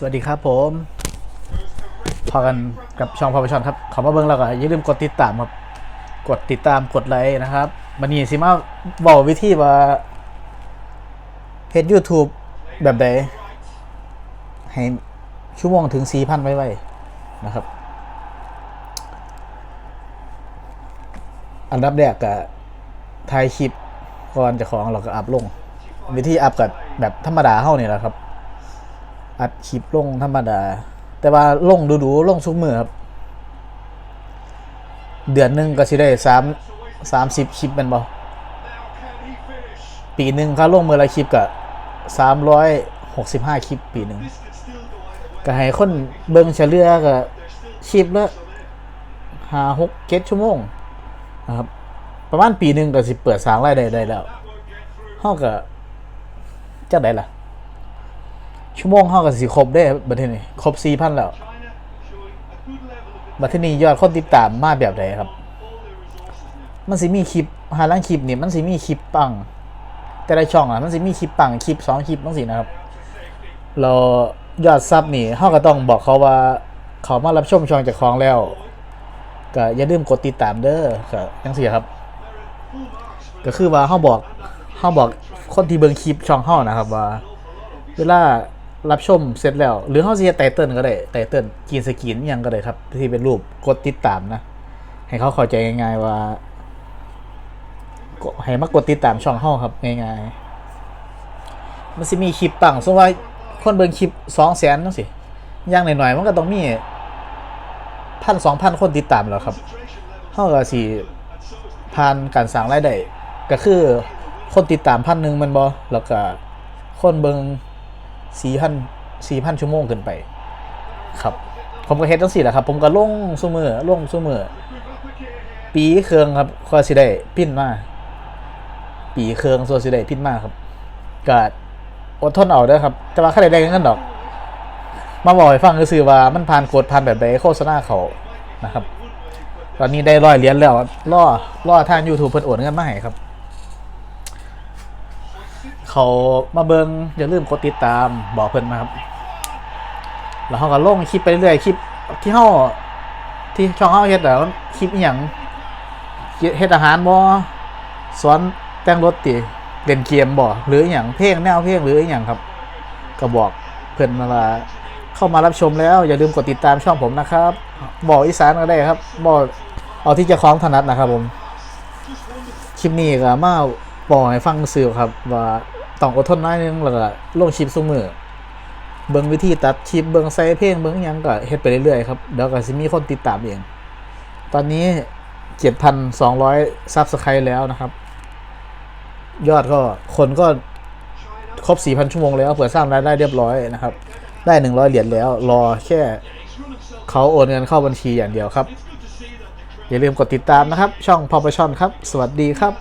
สวัสดีครับผมพอกันกับช่องพอปชอนครับขอมาเบิ้งแล้วก็อย่าลืมกดติดตามครับกดติดตามกดไลค์นะครับมันนี่สิมาบอกวิธีว่าเฮ็ด YouTube แบบใดให้ชั่วโมงถึง4,000ไว้ไว้นะครับ อันดับแรกก็ถ่ายคลิปก่อนจะของเราก็อัพลง วิธีอัพกับแบบธรรมดาเท่านี่แหละครับ อัดคลิปลงธรรมดา แต่ว่าลงดูๆลงทุกมือครับ เดือนหนึ่งก็สิได้สามสามสิบคลิปแมันบ่ปีหนึ่งเขาลงมือละคลิปก็สามร้อยหกสิบห้าคลิปปีหนึ่งก็ให้คนเบิ่งเฉลี่ยก็คลิปละห้าหกเจ็ดชั่วโมงนะครับประมาณปีหนึ่งก็สิเปิดสางรายได้ได้แล้วเฮาก็จักได้ล่ะ ชั่วโมงเฮาก็สิครบได้บัดทีนี้ครบ4,000แล้วบัดทีนี้ยอดคนติดตามมาแบบใดครับ มันสิมีคลิปหาล่างคลิปนี่มันสิมีคลิปปัง แต่ละช่องอะมันสิมีคลิปปังคลิปสองคลิปจังซี่นะครับ เรายอดซับนี่เฮาก็ต้องบอกเขาว่าเขามารับชมช่องจากของแล้วก็อย่าลืมกดติดตามเด้อก็จังซี่ครับ ก็คือว่าเฮาบอกเฮาบอกคนที่เบิ่งคลิปช่องเฮานะครับว่า เวลา รับชมเสร็จแล้ว หรือเขาเสียไตเติลก็ได้ไตเติลกินสกินยังก็ได้ครับ ที่เป็นรูปกดติดตามนะ ให้เขาเข้าใจง่ายๆว่าให้มากดติดตามช่องเฮาครับง่ายๆมันสิมีคลิปปังสมมติว่าคนเบิ่งคลิปสองแสนนั่นสิอย่างหน่อยๆมันก็ต้องมีพันสองพันคนติดตามแล้วครับเฮาก็สิผ่านการสร้างรายได้ก็คือคนติดตามพันหนึ่งมันบ่แล้วก็คนเบิ่ง สี่พันสี่พันชั่วโมงขึ้นไป ครับ ผมก็เฮ็ดจังสี่แหละครับ ผมก็ลงซุมือลงซุมือปีเครืองครับก็สิได้พิ้นมาปีเครืองส่วนสิได้พิ้นมาครับก็อดทนเอาเด้อครับแต่ว่าค่าได้ได้เงินดอก มาบอกให้ฟังก็คือว่ามันผ่านกฎผ่านแบบใดโฆษณาเขานะครับ ตอนนี้ได้ร้อยเหรียญแล้วล่อล่อทาง YouTube เพิ่นโอนเงินมาให้ครับ เขามาเบิงอย่าลืมกดติดตามบอกเพิ่อนมาครับ แล้วเขาก็ลงคลิปไปเรื่อยคลิปที่เขาที่ช่องเขาเฮ็ดแล้วคลิปอย่างเฮ็ดอาหารบ่สอนแต่งรถติเล่นเกมบ่หรืออย่างเพลงแนวเพลงหรืออย่างครับ ก็บอกเพิ่อนมาว่าเข้ามารับชมแล้ว อย่าลืมกดติดตามช่องผมนะครับบอกอีสานก็ได้ครับบอกเอาที่จะคล้องถนัดนะครับผมคลิปนี้ก็มาบอกให้ฟังสื่อครับว่า ต้องอดทนหน้อยนึงแล้วก็ลงคลิปซุมือเบิ่งวิธีตัดคลิปเบิ่งใส่เพลงเบิ่งยังก็เฮ็ดไปเรื่อยๆครับเดี๋ยวก็สิมีคนติดตามเอง ตอนนี้ 7,200ซับสไครต์แล้วนะครับ ยอดก็คนก็ครบ 4,000 ชั่วโมงแล้วเปิดสร้างรายได้เรียบร้อยนะครับ ได้ 100 เหรียญแล้ว รอแค่เขาโอนเงินเข้าบัญชีอย่างเดียวครับ อย่าลืมกดติดตามนะครับ ช่องพอปชอนครับ สวัสดีครับ